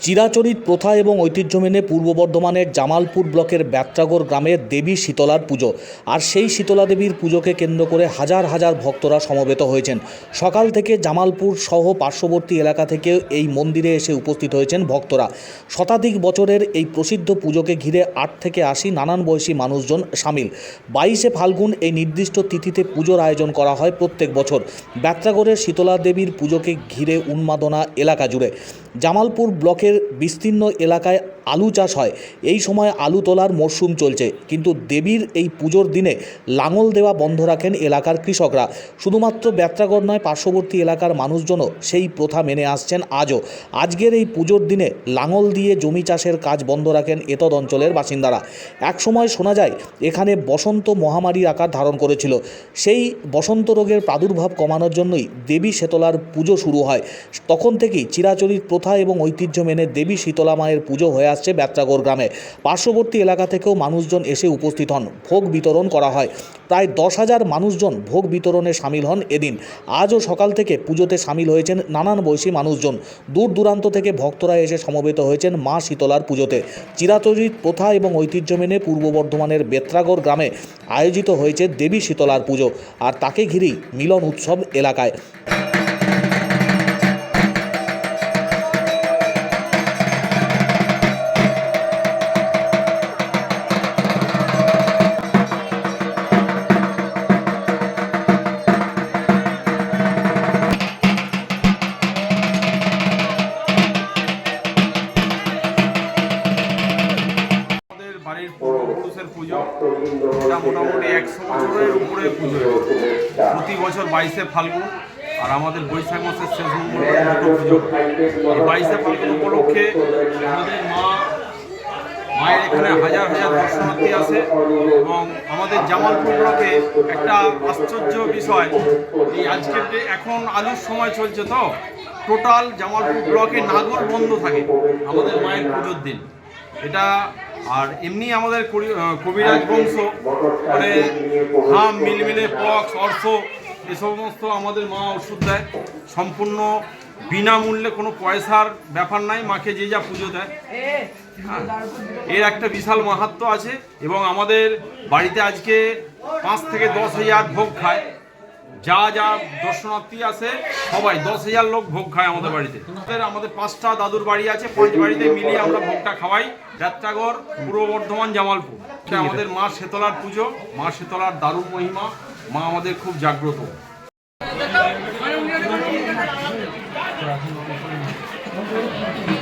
চিরাচরিত প্রথা এবং ঐতিহ্য মেনে পূর্ব বর্ধমানের জামালপুর ব্লকের ব্যাত্রাগর গ্রামের দেবী শীতলার পুজো। আর সেই শীতলা দেবীর পুজোকে কেন্দ্র করে হাজার হাজার ভক্তরা সমবেত হয়েছেন। সকাল থেকে জামালপুর সহ পার্শ্ববর্তী এলাকা থেকে এই মন্দিরে এসে উপস্থিত হয়েছেন ভক্তরা। শতাধিক বছরের এই প্রসিদ্ধ পুজোকে ঘিরে আট থেকে আশি নানান বয়সী মানুষজন সামিল। বাইশে ফাল্গুন এই নির্দিষ্ট তিথিতে পুজোর আয়োজন করা হয় প্রত্যেক বছর। ব্যাত্রাগড়ের শীতলা দেবীর পুজোকে ঘিরে উন্মাদনা এলাকা জুড়ে। জামালপুর ব্লকের বিস্তীর্ণ এলাকায় আলু চাষ হয়। এই সময় আলু তোলার মরশুম চলছে। কিন্তু দেবীর এই পুজোর দিনে লাঙল দেওয়া বন্ধ রাখেন এলাকার কৃষকরা। শুধুমাত্র ব্যাত্রাগড় নয়, পার্শ্ববর্তী এলাকার মানুষজনও সেই প্রথা মেনে আসছেন আজও। আজকের এই পুজোর দিনে লাঙল দিয়ে জমি চাষের কাজ বন্ধ রাখেন এতদ অঞ্চলের বাসিন্দারা। একসময় শোনা যায়, এখানে বসন্ত মহামারীর আকার ধারণ করেছিল। সেই বসন্ত রোগের প্রাদুর্ভাব কমানোর জন্যই দেবী শীতলার পুজো শুরু হয়। তখন থেকেই চিরাচরিত প্রথা এবং ঐতিহ্য মেনে দেবী শীতলা মায়ের পুজো হয়ে আসছে ব্যাত্রাগড় গ্রামে। পার্শ্ববর্তী এলাকা থেকেও মানুষজন এসে উপস্থিত হন। ভোগ বিতরণ করা হয়। প্রায় দশ হাজার মানুষজন ভোগ বিতরণে সামিল হন এদিন। আজও সকাল থেকে পুজোতে সামিল হয়েছেন নানান বয়সী মানুষজন। দূর দূরান্ত থেকে ভক্তরা এসে সমবেত হয়েছেন মা শীতলার পুজোতে। চিরাচরিত প্রথা এবং ঐতিহ্য মেনে পূর্ব বর্ধমানের বেত্রাগড় গ্রামে আয়োজিত হয়েছে দেবী শীতলার পুজো। আর তাকে ঘিরেই মিলন উৎসব এলাকায়। বাড়ির পূর্বপুরুষের পুজো। এটা মোটামুটি একশো বছরের উপরে পুজো। প্রতি বছর বাইশে ফাল্গুন আর আমাদের বৈশাখ মাসের শেষ মঙ্গলবার পুজো। এই বাইশে ফাল্গুন উপলক্ষে আমাদের মা, মায়ের এখানে হাজার হাজার দর্শনার্থী আসে এবং আমাদের জামালপুর ব্লকে একটা আশ্চর্য বিষয়, এই আজকের এখন আলুর সময় চলছে তো, টোটাল জামালপুর ব্লকে নাগর বন্ধ থাকে আমাদের মায়ের পুজোর দিন। এটা আর এমনি আমাদের কবিরাজ বংশ মানে হাম মিলমিলে পক্স অর্থ, এ সমস্ত আমাদের মা ওষুধ দেয় সম্পূর্ণ বিনামূল্যে কোনো পয়সার ব্যাপার নাই, মাকে যে যা পুজো দেয় হ্যাঁ। এর একটা বিশাল মাহাত্ম আছে এবং আমাদের বাড়িতে আজকে পাঁচ থেকে দশ হাজার ভোগ খায় যা যা দর্শনার্থী আছে সবাই দশ হাজার লোক ভোগ খায় আমাদের বাড়িতে। আমাদের পাঁচটা দাদুর বাড়ি আছে পাঁচ বাড়িতে মিলিয়ে আমরা ভোগটা খাওয়াই। যাত্রাগড় পূর্ব বর্ধমান জামালপুর। এটা আমাদের মা শীতলার পুজো মা শীতলার দারুণ মহিমা মা আমাদের খুব জাগ্রত। Thank